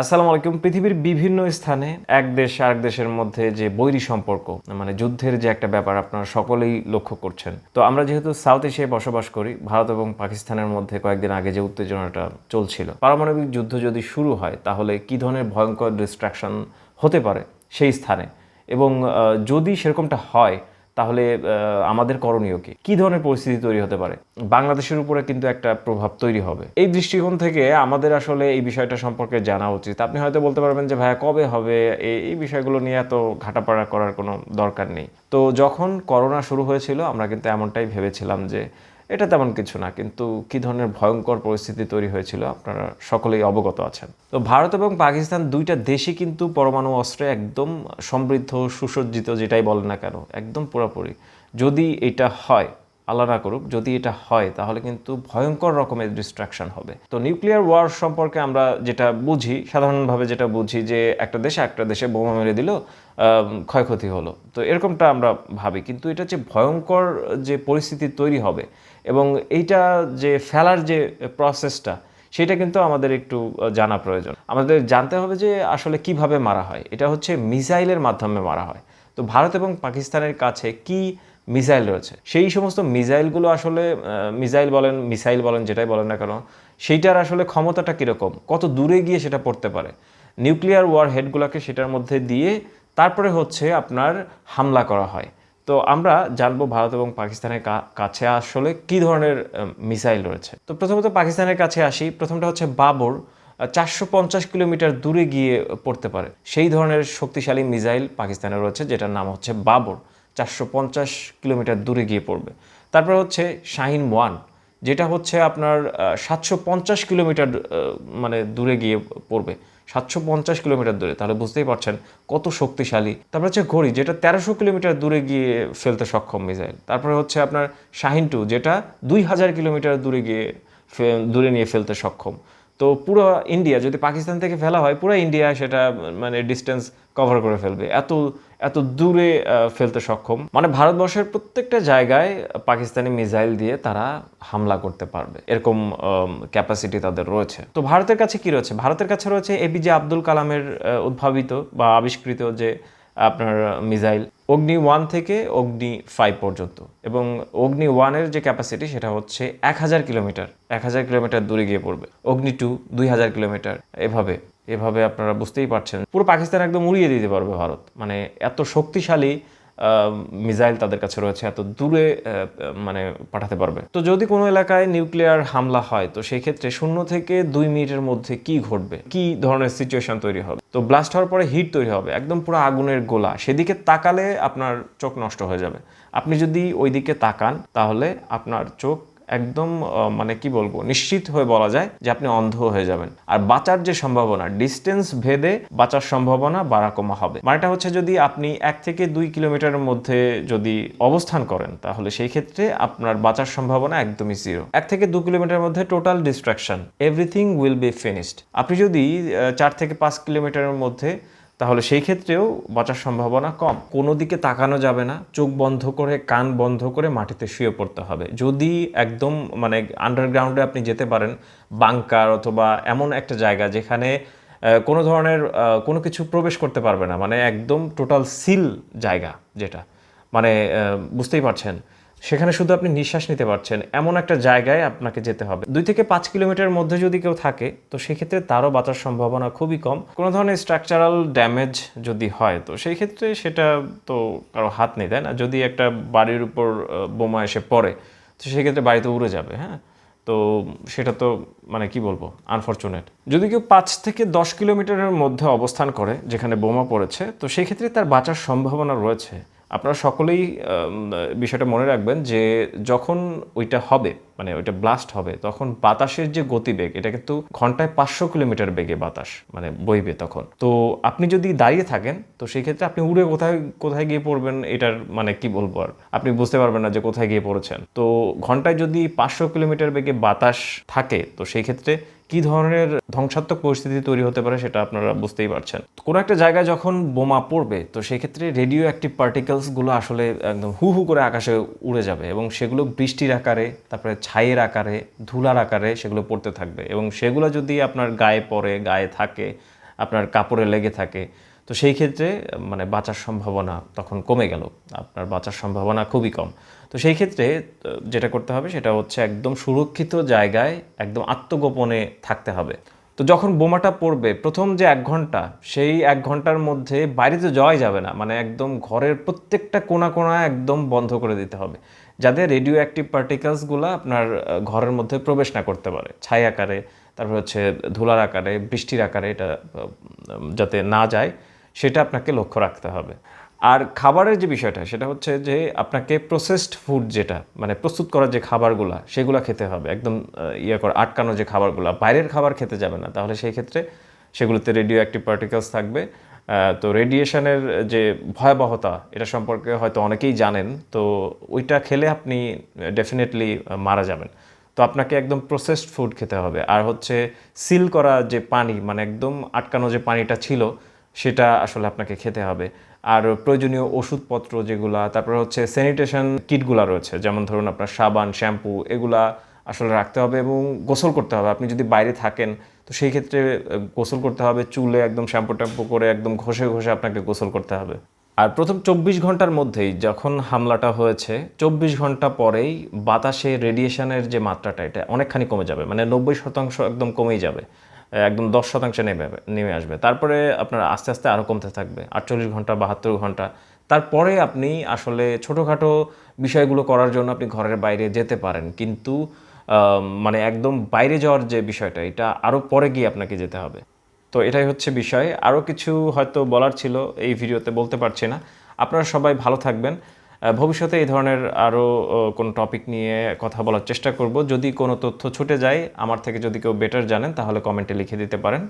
আসসালামু আলাইকুম। পৃথিবীর বিভিন্ন স্থানে এক দেশ আরেক দেশের মধ্যে যে বৈরী সম্পর্ক মানে যুদ্ধের যে একটা ব্যাপার আপনারা সকলেই লক্ষ্য করছেন। তো আমরা যেহেতু সাউথ এশিয়ায় বসবাস করি, ভারত এবং পাকিস্তানের মধ্যে কয়েকদিন আগে যে উত্তেজনাটা চলছিল, পারমাণবিক যুদ্ধ যদি শুরু হয়, তাহলে কি ধরনের ভয়ঙ্কর ডিস্ট্রাকশন হতে পারে সেই স্থানে? এবং যদি সেরকমটা হয় তাহলে আমাদের করণীয় কি? কি ধরনের পরিস্থিতি তৈরি হতে পারে? বাংলাদেশের উপরে কিন্তু একটা প্রভাব তৈরি হবে। এই দৃষ্টিকোণ থেকে আমাদের আসলে এই বিষয়টা সম্পর্কে জানা উচিত। আপনি হয়তো বলতে পারবেন যে, ভাইয়া, কবে হবে? এই- বিষয়গুলো নিয়ে এত ঘাটাপাড়া করার কোনো দরকার নেই। তো যখন করোনা শুরু হয়েছিল, আমরা কিন্তু এমনটাই ভেবেছিলাম যে এটা তেমন কিছু না, কিন্তু কি ধরনের ভয়ঙ্কর পরিস্থিতি তৈরি হয়েছিল আপনারা সকলেই অবগত আছেন। তো ভারত এবং পাকিস্তান দুইটা দেশই কিন্তু পরমাণু অস্ত্রে একদম সমৃদ্ধ, সুসজ্জিত যেটাই বলেন না কেন, একদম পুরোপুরি। যদি এটা হয়, আল্লাহ না করুক, যদি এটা হয়, তাহলে কিন্তু ভয়ঙ্কর রকমের ডিস্ট্রাকশন হবে। তো নিউক্লিয়ার ওয়ার সম্পর্কে আমরা যেটা বুঝি, সাধারণভাবে যেটা বুঝি যে একটা দেশে একটা দেশে বোমা মেরে দিল ক্ষয়ক্ষতি হলো। তো এরকমটা আমরা ভাবি। কিন্তু এটা যে ভয়ঙ্কর যে পরিস্থিতি তৈরি হবে এবং এইটা যে ফেলার যে প্রসেসটা সেটা কিন্তু আমাদের একটু জানা প্রয়োজন। আমাদের জানতে হবে যে আসলে কীভাবে মারা হয়। এটা হচ্ছে মিসাইলের মাধ্যমে মারা হয়। তো ভারত এবং পাকিস্তানের কাছে কি মিসাইল রয়েছে? সেই সমস্ত মিসাইলগুলো আসলে মিসাইল বলেন মিসাইল বলেন, যেটাই বলেন না কেন, সেইটার আসলে ক্ষমতাটা কীরকম? কত দূরে গিয়ে সেটা পড়তে পারে? নিউক্লিয়ার ওয়ার হেডগুলোকে সেটার মধ্যে দিয়ে তারপরে হচ্ছে আপনার হামলা করা হয়। তো আমরা জানব ভারত এবং পাকিস্তানের কাছে আসলে কি ধরনের মিসাইল রয়েছে। তো প্রথমত পাকিস্তানের কাছে আসি। প্রথমটা হচ্ছে বাবর। চারশো পঞ্চাশ কিলোমিটার দূরে গিয়ে পড়তে পারে। সেই ধরনের শক্তিশালী মিসাইল পাকিস্তানে রয়েছে, যেটার নাম হচ্ছে বাবর। চারশো পঞ্চাশ কিলোমিটার দূরে গিয়ে পড়বে। তারপর হচ্ছে শাহিন ওয়ান। যেটা হচ্ছে আপনার সাতশো পঞ্চাশ কিলোমিটার মানে দূরে গিয়ে পড়বে। সাতশো পঞ্চাশ কিলোমিটার দূরে, তাহলে বুঝতেই পারছেন কত শক্তিশালী। তারপর হচ্ছে ঘড়ি, যেটা তেরোশো কিলোমিটার দূরে গিয়ে ফেলতে সক্ষম মিসাইল। তারপরে হচ্ছে আপনার শাহিন টু, যেটা দুই হাজার কিলোমিটার দূরে গিয়ে দূরে নিয়ে ফেলতে সক্ষম। তো পুরো ইন্ডিয়া যদি পাকিস্তান থেকে ফেলা হয়, পুরো ইন্ডিয়া সেটা মানে ডিস্টেন্স কভার করে ফেলবে। এত এত দূরে ফেলতে সক্ষম। মানে ভারতবর্ষের প্রত্যেকটা জায়গায় পাকিস্তানি মিসাইল দিয়ে তারা হামলা করতে পারবে। এরকম ক্যাপাসিটি তাদের রয়েছে। তো ভারতের কাছে কি রয়েছে? ভারতের কাছে রয়েছে এপিজে আব্দুল কালামের উদ্ভাবিত বা আবিষ্কৃত যে আপনার মিসাইল অগ্নি ওয়ান থেকে অগ্নি ফাইভ পর্যন্ত। এবং অগ্নি ওয়ানের যে ক্যাপাসিটি সেটা হচ্ছে এক হাজার কিলোমিটার। এক হাজার কিলোমিটার দূরে গিয়ে পড়বে। অগ্নি টু দুই হাজার কিলোমিটার, এভাবে। এভাবে আপনারা বুঝতেই পারছেন। পুরো পাকিস্তান একদম উড়িয়ে দিতে পারবে ভারত। মানে এত শক্তিশালী মিসাইল তাদের কাছে রয়েছে, এত দূরে মানে পাঠাতে পারবে। তো যদি কোনো এলাকায় নিউক্লিয়ার হামলা হয়, তো সেই ক্ষেত্রে শূন্য থেকে দুই মিনিটের মধ্যে কি ঘটবে? কি ধরনের সিচুয়েশন তৈরি হবে? তো ব্লাস্ট হওয়ার পরে হিট তৈরি হবে, একদম পুরো আগুনের গোলা। সেদিকে তাকালে আপনার চোখ নষ্ট হয়ে যাবে। আপনি যদি ওই দিকে তাকান, তাহলে আপনার চোখ একদম মানে কি বলব, নিশ্চিত হয়ে বলা যায় যে আপনি অন্ধ হয়ে যাবেন। আর বাঁচার যে সম্ভাবনা ডিস্টেন্স ভেদে বাঁচার সম্ভাবনা বাড়া কমা হবে। মানেটা হচ্ছে যদি আপনি এক থেকে দুই কিলোমিটারের মধ্যে যদি অবস্থান করেন, তাহলে সেই ক্ষেত্রে আপনার বাঁচার সম্ভাবনা একদমই জিরো এক থেকে দু কিলোমিটারের মধ্যে total destruction everything will be finished আপনি যদি চার থেকে পাঁচ কিলোমিটারের মধ্যে তাহলে সেই ক্ষেত্রেও বাঁচার সম্ভাবনা কম। কোনো দিকে তাকানো যাবে না। চোখ বন্ধ করে, কান বন্ধ করে মাটিতে শুয়ে পড়তে হবে। যদি একদম মানে আন্ডারগ্রাউন্ডে আপনি যেতে পারেন বাংকার অথবা এমন একটা জায়গা যেখানে কোনো ধরনের কোনো কিছু প্রবেশ করতে পারবে না। মানে একদম টোটাল সিল জায়গা যেটা। মানে বুঝতেই পারছেন? সেখানে শুধু আপনি নিঃশ্বাস নিতে পারছেন, এমন একটা জায়গায় আপনাকে যেতে হবে। দুই থেকে পাঁচ কিলোমিটারের মধ্যে যদি কেউ থাকে, তো সেক্ষেত্রে তারও বাঁচার সম্ভাবনা খুবই কম। কোনো ধরনের স্ট্রাকচারাল ড্যামেজ যদি হয়, তো সেই ক্ষেত্রে সেটা তো কারও হাত নেই, তাই না? যদি একটা বাড়ির উপর বোমা এসে পড়ে, তো সেক্ষেত্রে বাড়িতে উড়ে যাবে হ্যাঁ? তো সেটা তো মানে কি বলব আনফর্চুনেট যদি কেউ পাঁচ থেকে দশ কিলোমিটারের মধ্যে অবস্থান করে, যেখানে বোমা পড়েছে, তো সেই ক্ষেত্রে তার বাঁচার সম্ভাবনা রয়েছে। আপনারা সকলেই বিষয়টা মনে রাখবেন যে যখন ওইটা হবে মানে ওইটা ব্লাস্ট হবে, তখন বাতাসের যে গতিবেগ, এটা কিন্তু ঘন্টায় পাঁচশো কিলোমিটার বেগে বাতাস মানে বইবে তখন। তো আপনি যদি দাঁড়িয়ে থাকেন, তো সেই ক্ষেত্রে আপনি উড়ে কোথায় কোথায় গিয়ে পড়বেন, এটার মানে কি বলব আর? আপনি বুঝতে পারবেন না যে কোথায় গিয়ে পড়েছেন। তো ঘন্টায় যদি পাঁচশো কিলোমিটার বেগে বাতাস থাকে, তো সেই ক্ষেত্রে কি ধরনের ধ্বংসাত্মক পরিস্থিতি তৈরি হতে পারে সেটা আপনারা বুঝতেই পারছেন। কোনো একটা জায়গায় যখন বোমা পড়বে, তো সেক্ষেত্রে রেডিও অ্যাক্টিভ পার্টিকেলসগুলো আসলে একদম হু হু করে আকাশে উড়ে যাবে এবং সেগুলো বৃষ্টির আকারে, তারপরে ছাইয়ের আকারে, ধুলার আকারে সেগুলো পড়তে থাকবে এবং সেগুলো যদি আপনার গায়ে পড়ে, গায়ে থাকে, আপনার কাপড়ে লেগে থাকে তো সেই ক্ষেত্রে মানে বাঁচার সম্ভাবনা তখন কমে গেল। আপনার বাঁচার সম্ভাবনা খুবই কম। তো সেই ক্ষেত্রে যেটা করতে হবে সেটা হচ্ছে একদম সুরক্ষিত জায়গায় একদম আত্মগোপনে থাকতে হবে। তো যখন বোমাটা পড়বে, প্রথম যে এক ঘণ্টা, সেই এক ঘণ্টার মধ্যে বাইরে তো যাওয়াই যাবে না। মানে একদম ঘরের প্রত্যেকটা কোনা কোণা একদম বন্ধ করে দিতে হবে। যাতে রেডিও অ্যাক্টিভ পার্টিকেলসগুলো আপনার ঘরের মধ্যে প্রবেশ না করতে পারে। ছাই আকারে, তারপর হচ্ছে ধুলার আকারে, বৃষ্টির আকারে এটা যাতে না যায়। সেটা আপনাকে লক্ষ্য রাখতে হবে। আর খাবারের যে বিষয়টা, সেটা হচ্ছে যে আপনাকে প্রসেসড ফুড যেটা মানে প্রস্তুত করা যে খাবারগুলা, সেগুলো খেতে হবে। একদম ইয়ে করে, আটকানো যে খাবারগুলো। বাইরের খাবার খেতে যাবে না। তাহলে সেই ক্ষেত্রে সেগুলোতে রেডিও অ্যাক্টিভ পার্টিকেলস থাকবে তো রেডিয়েশনের যে ভয়াবহতা, এটা সম্পর্কে হয়তো অনেকেই জানেন। তো ওইটা খেলে আপনি ডেফিনেটলি মারা যাবেন। তো আপনাকে একদম প্রসেসড ফুড খেতে হবে। আর হচ্ছে সিল করা যে পানি মানে একদম আটকানো যে পানিটা ছিল সেটা আসলে আপনাকে খেতে হবে। আর প্রয়োজনীয় ওষুধপত্র যেগুলা, তারপরে হচ্ছে স্যানিটেশন কিটগুলা রয়েছে, যেমন ধরুন আপনার সাবান শ্যাম্পু এগুলা আসলে রাখতে হবে এবং গোসল করতে হবে। আপনি যদি বাইরে থাকেন, তো সেই ক্ষেত্রে গোসল করতে হবে, চুলে একদম শ্যাম্পু ট্যাম্পু করে একদম ঘষে ঘষে আপনাকে গোসল করতে হবে। আর প্রথম চব্বিশ ঘণ্টার মধ্যেই যখন হামলাটা হয়েছে, চব্বিশ ঘণ্টা পরেই বাতাসে রেডিয়েশনের যে মাত্রাটা, এটা অনেকখানি কমে যাবে। মানে নব্বই শতাংশ একদম কমেই যাবে। একদম দশ শতাংশে নেমে নেমে আসবে। তারপরে আপনার আস্তে আস্তে আরও কমতে থাকবে, আটচল্লিশ ঘণ্টা, বাহাত্তর ঘণ্টা। তারপরে আপনি আসলে ছোটোখাটো বিষয়গুলো করার জন্য আপনি ঘরের বাইরে যেতে পারেন। কিন্তু মানে একদম বাইরে যাওয়ার যে বিষয়টা, এটা আরও পরে গিয়ে আপনাকে যেতে হবে। তো এটাই হচ্ছে বিষয়। আরও কিছু হয়তো বলার ছিল, এই ভিডিওতে বলতে পারছি না। আপনারা সবাই ভালো থাকবেন। ভবিষ্যতে এই ধরনের আরও কোনো টপিক নিয়ে কথা বলার চেষ্টা করব। যদি কোনো তথ্য ছুটে যায়, আমার থেকে যদি কেউ বেটার জানেন, তাহলে কমেন্টে লিখে দিতে পারেন।